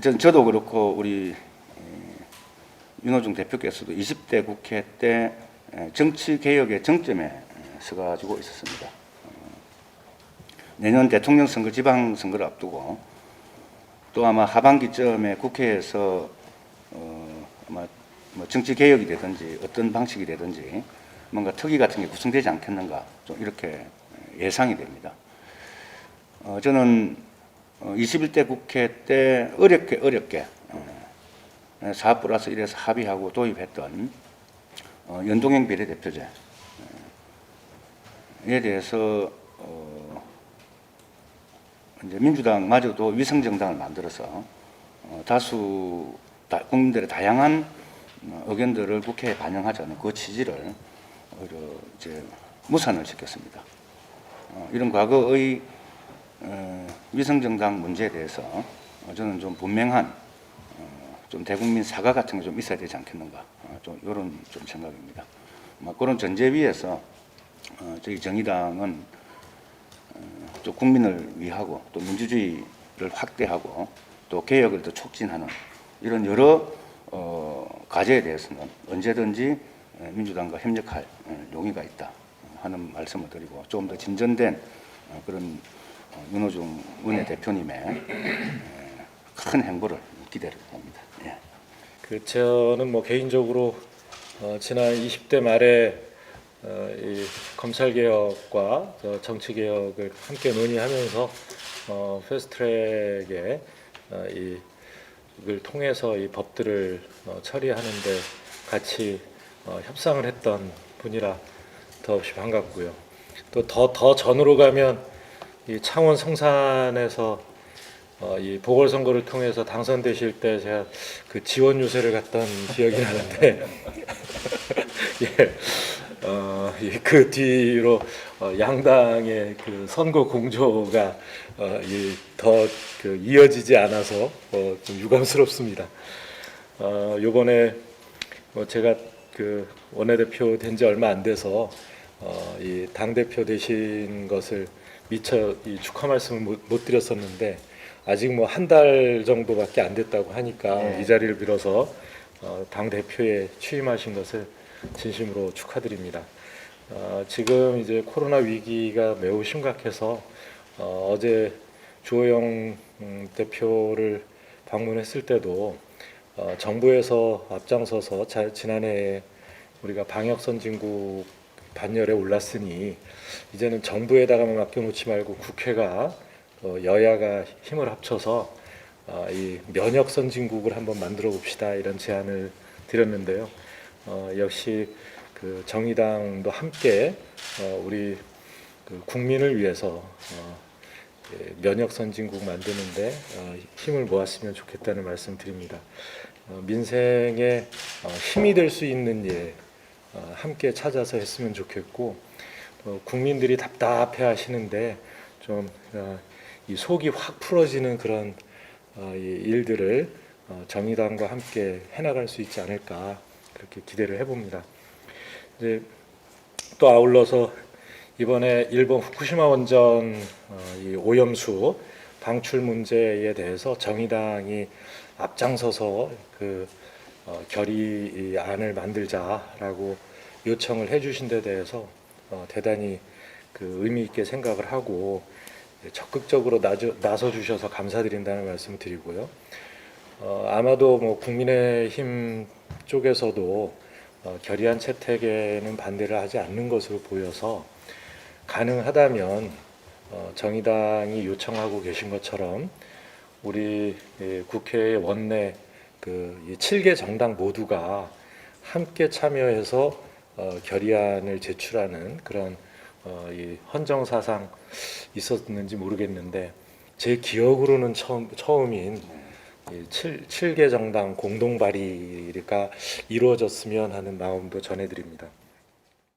어쨌든 저도 그렇고 우리 에, 윤호중 대표께서도 20대 국회 때 에, 정치 개혁의 정점에 에, 서가지고 있었습니다. 어, 내년 대통령 선거, 지방 선거를 앞두고 또 아마 하반기쯤에 국회에서 어, 아마 뭐 정치 개혁이 되든지 어떤 방식이 되든지 뭔가 특위 같은 게 구성되지 않겠는가 좀 이렇게 예상이 됩니다. 어, 저는 어, 21대 국회 때 어렵게 어렵게 어, 4 플러스 1에서 합의하고 도입했던 어, 연동형 비례대표제에 대해서 어, 이제 민주당마저도 위성정당을 만들어서 어, 다수 다, 국민들의 다양한 어, 의견들을 국회에 반영하자는 그 취지를 오히려 이제 무산을 시켰습니다. 어, 이런 과거의 어, 위성정당 문제에 대해서 어, 저는 좀 분명한 어, 좀 대국민 사과 같은 게 좀 있어야 되지 않겠는가 어, 좀 이런 좀 생각입니다. 뭐 그런 전제 위에서 어, 저희 정의당은 어, 또 국민을 위하고 또 민주주의를 확대하고 또 개혁을 더 촉진하는 이런 여러 어, 과제에 대해서는 언제든지 에, 민주당과 협력할 에, 용의가 있다 하는 말씀을 드리고 조금 더 진전된 어, 그런 어, 윤호중 원내대표님의 에, 큰 행보를 기대를 합니다. 예. 그 저는 뭐 개인적으로 어, 지난 20대 말에 어, 이 검찰 개혁과 정치 개혁을 함께 논의하면서 어, 패스트트랙에 어, 이 이걸 통해서 이 법들을 어, 처리하는데 같이 어, 협상을 했던 분이라 더없이 반갑고요. 또 더더 전으로 가면 이 창원 성산에서 어, 이 보궐선거를 통해서 당선되실 때 제가 그 지원 요새를 갔던 기억이 나는데 예, 어, 예, 그 뒤로 어, 양당의 그 선거 공조가 어, 이, 더그 이어지지 않아서 어, 좀 유감스럽습니다. 어, 요번에 뭐 제가 그 원내대표 된 지 얼마 안 돼서 어, 이 당 대표 되신 것을 미처 이 축하 말씀을 못, 못 드렸었는데 아직 뭐 한 달 정도밖에 안 됐다고 하니까 네. 이 자리를 빌어서 어, 당 대표에 취임하신 것을 진심으로 축하드립니다. 어, 지금 이제 코로나 위기가 매우 심각해서 어, 어제 주호영 음, 대표를 방문했을 때도 어, 정부에서 앞장서서 자, 지난해 우리가 방역 선진국 반열에 올랐으니 이제는 정부에다가만 맡겨놓지 말고 국회가 어, 여야가 힘을 합쳐서 어, 이 면역 선진국을 한번 만들어 봅시다 이런 제안을 드렸는데요. 어, 역시 그 정의당도 함께 어, 우리 그 국민을 위해서 어, 예, 면역 선진국 만드는데 어, 힘을 모았으면 좋겠다는 말씀 드립니다. 어, 민생에 어, 힘이 될 수 있는 일 어, 함께 찾아서 했으면 좋겠고 어, 국민들이 답답해 하시는데 좀 어, 이 속이 확 풀어지는 그런 어, 이 일들을 어, 정의당과 함께 해나갈 수 있지 않을까 그렇게 기대를 해봅니다. 이제 또 아울러서 이번에 일본 후쿠시마 원전 어, 이 오염수 방출 문제에 대해서 정의당이 앞장서서 그 어, 결의안을 만들자라고 요청을 해주신 데 대해서 어, 대단히 그 의미 있게 생각을 하고 적극적으로 나저, 나서 주셔서 감사드린다는 말씀 드리고요. 어, 아마도 뭐 국민의힘 쪽에서도 어, 결의안 채택에는 반대를 하지 않는 것으로 보여서 가능하다면 어, 정의당이 요청하고 계신 것처럼 우리 예, 국회의 원내 그이 7개 정당 모두가 함께 참여해서 어, 결의안을 제출하는 그런 어, 이 헌정 사상 있었는지 모르겠는데 제 기억으로는 처음 처음인 이 7, 7개 정당 공동 발의가 이루어졌으면 하는 마음도 전해드립니다.